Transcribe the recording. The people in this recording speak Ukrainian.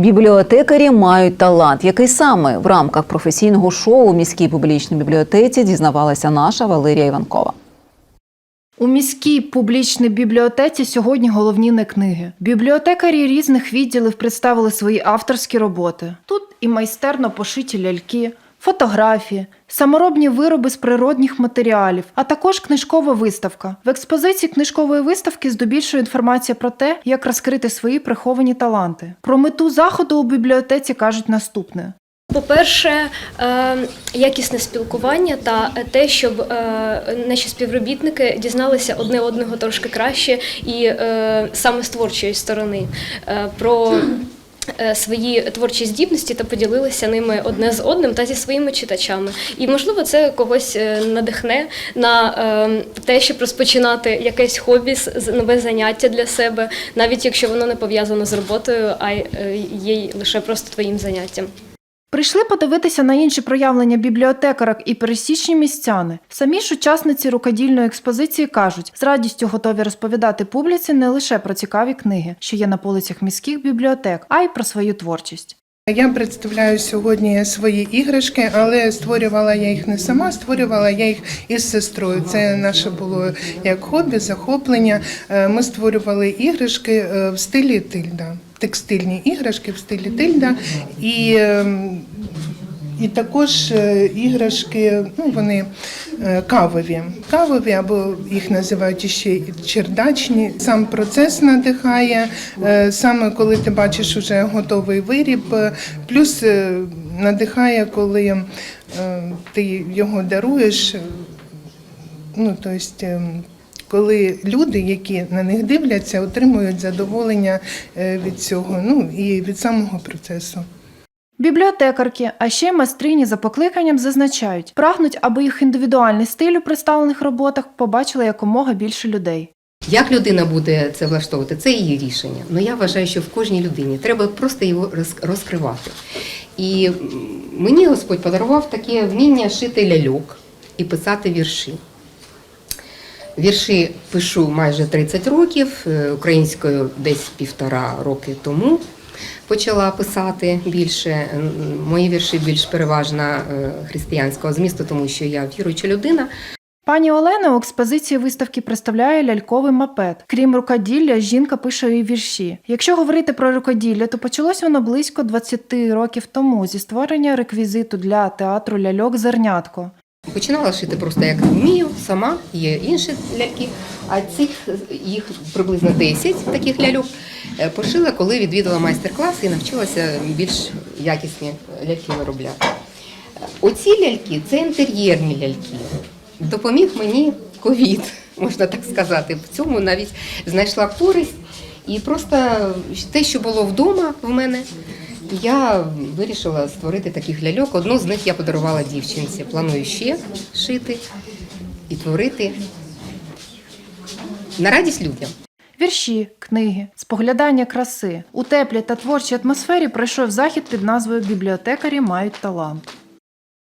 Бібліотекарі мають талант. Який саме в рамках професійного шоу у міській публічній бібліотеці дізнавалася наша Валерія Іванкова. У міській публічній бібліотеці сьогодні головні не книги. Бібліотекарі різних відділів представили свої авторські роботи. Тут і майстерно пошиті ляльки, фотографії, саморобні вироби з природних матеріалів, а також книжкова виставка. В експозиції книжкової виставки здобільшує інформація про те, як розкрити свої приховані таланти. Про мету заходу у бібліотеці кажуть наступне. По-перше, е, якісне спілкування та те, щоб е, наші співробітники дізналися одне одного трошки краще і е, саме з творчої сторони про свої творчі здібності та поділилися ними одне з одним та зі своїми читачами. І можливо, це когось е, надихне на е, те, щоб розпочинати якесь хобі, нове заняття для себе, навіть якщо воно не пов'язано з роботою, а е, є лише просто твоїм заняттям. Прийшли подивитися на інші проявлення бібліотекарок і пересічні містяни. Самі ж учасниці рукодільної експозиції кажуть, з радістю готові розповідати публіці не лише про цікаві книги, що є на полицях міських бібліотек, а й про свою творчість. Я представляю сьогодні свої іграшки, але створювала я їх не сама, створювала я їх із сестрою. Це наше було як хобі, захоплення. Е, Ми створювали іграшки е, в стилі тильда, текстильні іграшки в стилі тильда. І ем, і також е, іграшки, ну вони е, кавові, кавові або їх називають ще чердачні. Сам процес надихає, е, саме коли ти бачиш уже готовий виріб, плюс надихає, коли ти його даруєш. Ну, тобто, е, коли люди, які на них дивляться, отримують задоволення від цього, ну і від самого процесу. Бібліотекарки, а ще майстрині за покликанням зазначають, прагнуть, аби їх індивідуальний стиль у представлених роботах побачили якомога більше людей. Як людина буде це влаштовувати, це її рішення. Ну я вважаю, що в кожній людині треба просто його розкривати. І мені Господь подарував таке вміння шити ляльок і писати вірші. Вірші пишу майже 30 років, е, українською десь півтора роки тому почала писати більше. Мої вірші більш переважно е, християнського змісту, тому що я віруюча людина. Пані Олена у експозиції виставки представляє ляльковий мапет. Крім рукоділля, жінка пише і вірші. Якщо говорити про рукоділля, то почалось воно близько 20 років тому зі створення реквізиту для театру ляльок Зернятко. Починала шити просто як вмію, сама, є інші ляльки, а цих їх приблизно 10 таких ляльок е, пошила, коли відвідала майстер-клас і навчилася більш якісні ляльки виробляти. Е, Оці ляльки це інтер'єрні ляльки. Допоміг мені ковід, можна так сказати. В цьому навіть знайшла користь. І просто те, що було вдома в мене, я вирішила створити таких ляльок. Одну з них я подарувала дівчинці. Планую ще шити і творити на радість людям. Вірші, книги, споглядання краси у теплій та творчій атмосфері пройшов захід під назвою Бібліотекарі мають талант.